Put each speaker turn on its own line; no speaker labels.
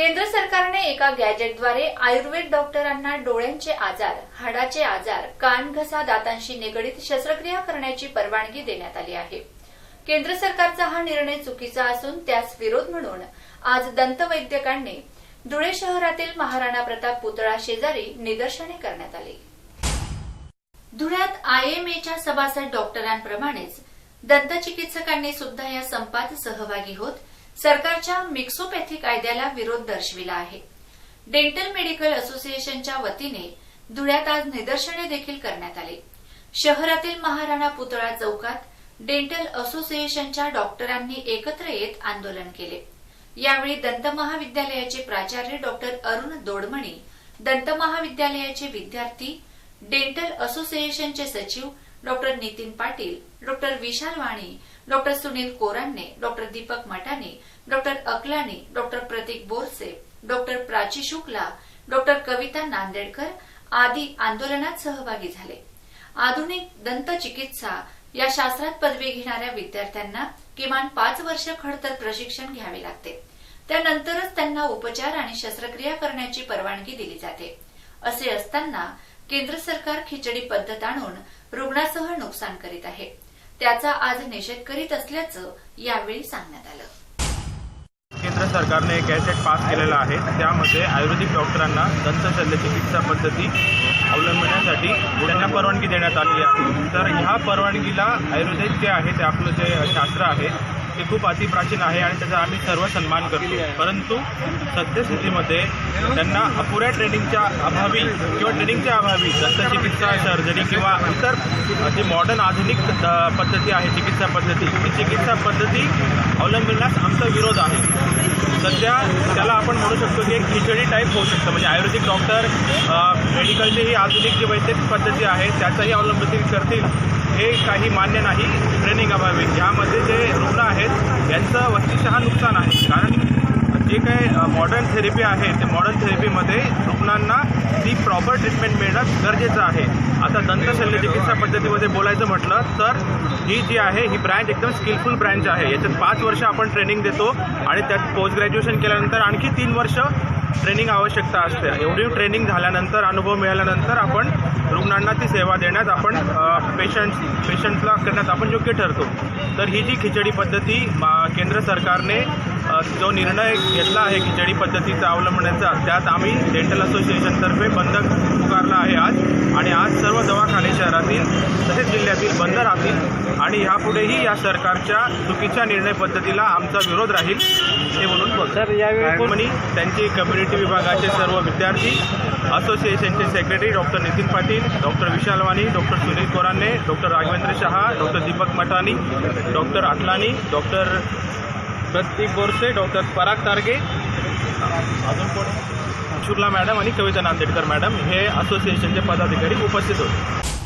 केंद्र सरकारने एका गॅजेटद्वारे आयुर्वेद डॉक्टरांना डोळ्यांचे आजार हाडाचे आजार कान घसा दातांशी निगडीत शस्त्रक्रिया करण्याची परवानगी देण्यात आली आहे. केंद्र सरकारचा हा निर्णय चुकीचा असून त्यास विरोध म्हणून आज दंतवैद्यकांनी धुळे शहरातील महाराणा प्रताप पुतळा शेजारी निदर्शने करण्यात आली. धुळ्यात आयएमएच्या सभासद डॉक्टरांप्रमाणेच दंतचिकित्सकांनी सुद्धा या संपात सहभागी होत सरकारच्या मिक्सोपॅथी कायद्याला विरोध दर्शविला आहे. डेंटल मेडिकल असोसिएशनच्या वतीने धुळ्यात आज निदर्शने देखील करण्यात आले. शहरातील महाराणा पुतळा चौकात डेंटल असोसिएशनच्या डॉक्टरांनी एकत्र येत आंदोलन केले. यावेळी दंत महाविद्यालयाचे प्राचार्य डॉक्टर अरुण दोडमणी दंत महाविद्यालयाचे विद्यार्थी डेंटल असोसिएशनचे सचिव doctor Nitin Patil doctor Vishal Vani doctor Sunil Korane doctor Deepak Matane doctor Aklani doctor Pratik Borse doctor Prachi Shukla doctor Kavita Nandedkar आदी आंदोलनात सहभागी झाले. आधुनिक दंत चिकित्सा या शास्त्रात पदवी घेणाऱ्या विद्यार्थ्यांना किमान पाच वर्ष खडतर प्रशिक्षण घ्यावे लागते. त्यानंतरच त्यांना उपचार आणि शस्त्रक्रिया करण्याची परवानगी दिली जाते. असे असताना केंद्र सरकार खिचडी पद्धत आणून रुग्णासह नुकसान करीत आहे. त्याचा आज निषेध करीत असल्याचं यावेळी सांगण्यात आलं.
केंद्र सरकारने एक गॅजेट पास केलेला आहे. त्यामध्ये आयुर्वेदिक डॉक्टरांना दंत शल्यचिकित्सा पद्धती अवलंबण्यासाठी त्यांना परवानगी देण्यात आली आहे. तर ह्या परवानगीला आयुर्वेदिक जे आहे ते आपलं जे शास्त्र आहे ते खूप अतिप्राचीन आहे आणि त्याचा आम्ही सर्व सन्मान करतो. परंतु सद्यस्थितीमध्ये त्यांना अपुऱ्या ट्रेनिंगच्या अभावी किंवा ट्रेनिंगच्या अभावी दंतचिकित्सा सर्जरी किंवा इतर जी मॉडर्न आधुनिक पद्धती आहे चिकित्सा पद्धती. ही चिकित्सा पद्धती अवलंबण्यास आमचा विरोध आहे. सध्या त्याला आपण म्हणू शकतो की एक खिचडी टाईप होऊ शकतं. म्हणजे आयुर्वेदिक डॉक्टर मेडिकलची ही आधुनिक जी वैद्यकीय पद्धती आहे त्याचाही अवलंबित करतील. हे काही मान्य नाही. ट्रेनिंग अभावी ज्यामध्ये जे रुग्ण आहेत यांचं वस्तुशः नुकसान आहे. कारण जे काही मॉडर्न थेरपी आहे ते मॉडर्न थेरपीमध्ये रुग्णांना ती प्रॉपर ट्रीटमेंट मिळणं गरजेचं आहे. आता दंत शल्यचिकित्सा पद्धतीमध्ये बोलायचं म्हटलं तर ही जी आहे ही ब्रँच एकदम स्किलफुल ब्रँच आहे. याच्यात पाच वर्ष आपण ट्रेनिंग देतो आणि त्यात पोस्ट ग्रॅज्युएशन केल्यानंतर आणखी तीन वर्ष ट्रेनिंग आवश्यकता असते. एवढी ट्रेनिंग झाल्यानंतर अनुभव मिळाल्यानंतर आपण रुग्णांना ती सेवा देण्यात आपण पेशंट पेशंटला करण्यात आपण योग्य ठरतो. तर ही जी खिचडी पद्धती केंद्र सरकारने जो निर्णय घेतला आहे खिचडी पद्धतीचा अवलंबण्याचा त्यात आम्ही डेंटल असोसिएशनतर्फे बंद पुकारला आहे आज आणि आज सर्व दवाखाने शहरातील तसेच जिल्ह्यातील बंद राहतील आणि ह्यापुढेही या सरकारच्या चुकीच्या निर्णय पद्धतीला आमचा विरोध राहील हे
सर यावेळी कोण-
म्हणी त्यांचे कम्युनिटी विभागाचे सर्व विद्यार्थी असोसिएशनचे secretary doctor Nitin Patil doctor Vishal Vani doctor Sunil Korane doctor Raghavendra Shah doctor Deepak Mathani doctor Atlani doctor Pratik Borse doctor Parag Targe अजून कोण? शुक्ला मॅडम आणि कविता नांदेडकर मॅडम हे असोसिएशनचे पदाधिकारी उपस्थित होते.